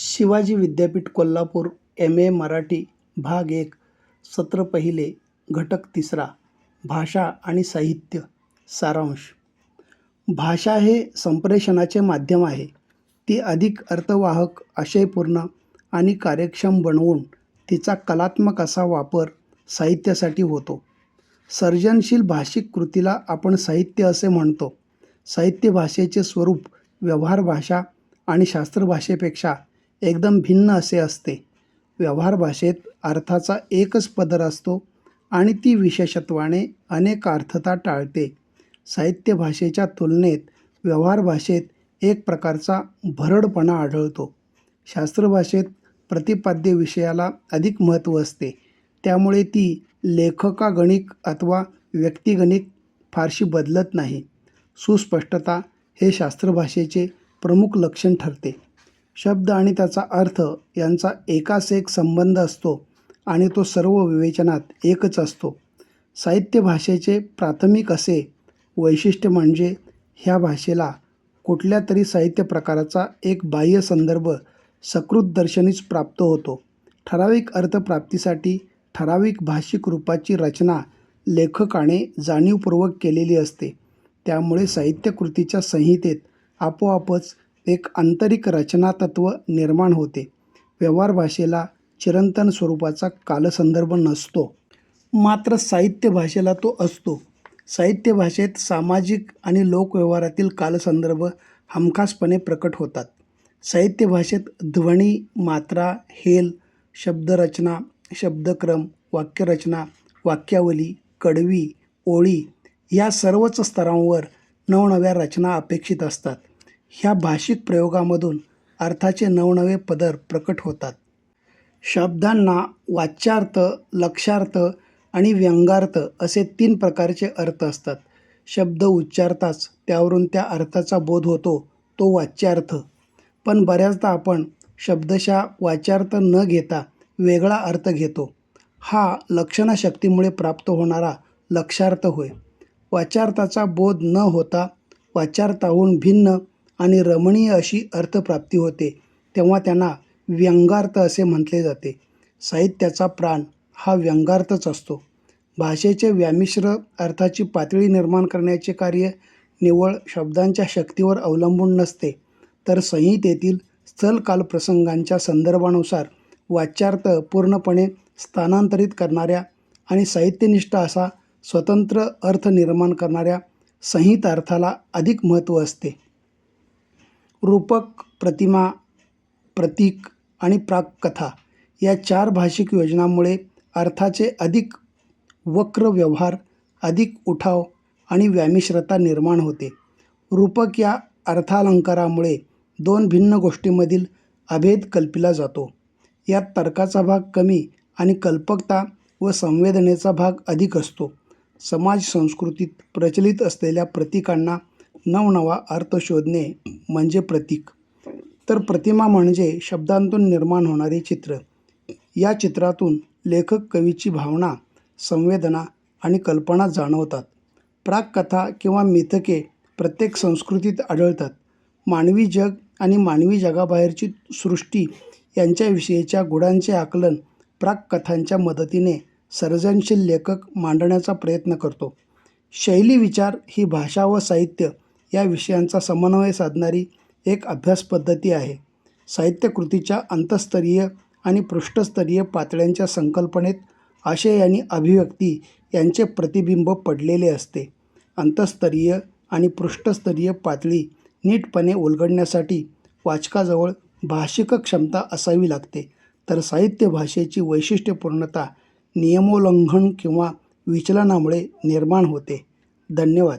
शिवाजी विद्यापीठ कोल्हापूर एम. ए. मराठी भाग एक सत्र पहिले घटक तिसरा भाषा आणि साहित्य सारांश. भाषा हे संप्रेषणाचे माध्यम आहे. ती अधिक अर्थवाहक आशयपूर्ण आणि कार्यक्षम बनवून तिचा कलात्मक असा वापर साहित्यासाठी होतो. सर्जनशील भाषिक कृतीला आपण साहित्य असे म्हणतो. साहित्य भाषेचे स्वरूप व्यवहार भाषा आणि शास्त्रभाषेपेक्षा एकदम भिन्न असे असते. व्यवहार भाषेत अर्थाचा एकच पदर असतो आणि ती विशेषत्वाने अनेक अर्थता टाळते. साहित्य भाषेच्या तुलनेत व्यवहार भाषेत एक प्रकारचा भरडपणा आढळतो. शास्त्रभाषेत प्रतिपाद्य विषयाला अधिक महत्त्व असते. त्यामुळे ती लेखकागणिक अथवा व्यक्तिगणिक फारशी बदलत नाही. सुस्पष्टता हे शास्त्रभाषेचे प्रमुख लक्षण ठरते. शब्द आणि त्याचा अर्थ यांचा एकास एक संबंध असतो आणि तो सर्व विवेचनात एकच असतो. साहित्य भाषेचे प्राथमिक असे वैशिष्ट्य म्हणजे ह्या भाषेला कुठल्या तरी साहित्य प्रकाराचा एक बाह्य संदर्भ सकृत दर्शनीच प्राप्त होतो. ठराविक अर्थप्राप्तीसाठी ठराविक भाषिक रूपाची रचना लेखकाने जाणीवपूर्वक केलेली असते. त्यामुळे साहित्यकृतीच्या संहितेत आपोआपच एक आंतरिक रचनातत्व निर्माण होते. व्यवहार भाषेला चिरंतन स्वरूपाचा कालसंदर्भ नसतो. मात्र साहित्य भाषेला तो असतो. साहित्य भाषेत सामाजिक आणि लोकव्यवहारातील कालसंदर्भ हमखासपणे प्रकट होतात. साहित्य भाषेत ध्वनी मात्रा हेल शब्दरचना शब्दक्रम वाक्यरचना वाक्यावली कडवी ओळी या सर्वच स्तरांवर नवनव्या रचना अपेक्षित असतात. ह्या भाषिक प्रयोगामधून अर्थाचे नवनवे पदर प्रकट होतात. शब्दांना वाच्यार्थ लक्षार्थ आणि व्यंगार्थ असे तीन प्रकारचे अर्थ असतात. शब्द उच्चारताच त्यावरून त्या अर्थाचा बोध होतो तो वाच्यार्थ. पण बऱ्याचदा आपण शब्दशः वाच्यार्थ न घेता वेगळा अर्थ घेतो. हा लक्षणाशक्तीमुळे प्राप्त होणारा लक्षार्थ होय. वाच्यार्थाचा बोध न होता वाच्यार्थाहून भिन्न आणि रमणीय अशी अर्थप्राप्ती होते तेव्हा त्यांना व्यंगार्थ असे म्हटले जाते. साहित्याचा प्राण हा व्यंगार्थच असतो. भाषेचे व्यामिश्र अर्थाची पातळी निर्माण करण्याचे कार्य निव्वळ शब्दांच्या शक्तीवर अवलंबून नसते. तर संहितेतील स्थलकाल प्रसंगांच्या संदर्भानुसार वाच्यार्थ पूर्णपणे स्थानांतरित करणाऱ्या आणि साहित्यनिष्ठ असा स्वतंत्र अर्थ निर्माण करणाऱ्या संहितार्थाला अधिक महत्त्व असते. रूपक प्रतिमा प्रतीक आणि प्राककथा या चार भाषिक योजनांमुळे अर्थाचे अधिक वक्र व्यवहार अधिक उठाव आणि व्यामिश्रता निर्माण होते. रूपक या अर्थालंकारामुळे दोन भिन्न गोष्टींमधील अभेद कल्पिला जातो. यात तर्काचा भाग कमी आणि कल्पकता व संवेदनेचा भाग अधिक असतो. समाज संस्कृतीत प्रचलित असलेल्या प्रतीकांना नवनवा अर्थ शोधणे म्हणजे प्रतीक. तर प्रतिमा म्हणजे शब्दांतून निर्माण होणारे चित्र. या चित्रातून लेखक कवीची भावना संवेदना आणि कल्पना जाणवतात. प्राककथा किंवा मिथके प्रत्येक संस्कृतीत आढळतात. मानवी जग आणि मानवी जगाबाहेरची सृष्टी यांच्याविषयीच्या गुणांचे आकलन प्राककथांच्या मदतीने सर्जनशील लेखक मांडण्याचा प्रयत्न करतो. शैली विचार ही भाषा व साहित्य या विषयांचा समन्वय साधणारी एक अभ्यास पद्धती आहे. साहित्यकृतीच्या अंतस्तरीय आणि पृष्ठस्तरीय पातळ्यांच्या संकल्पनेत आशय आणि अभिव्यक्ती यांचे प्रतिबिंब पडलेले असते. अंतस्तरीय आणि पृष्ठस्तरीय पातळी नीटपणे उलगडण्यासाठी वाचकाजवळ भाषिक क्षमता असावी लागते. तर साहित्य भाषेची वैशिष्ट्यपूर्णता नियमोल्लंघन किंवा विचलनामुळे निर्माण होते. धन्यवाद.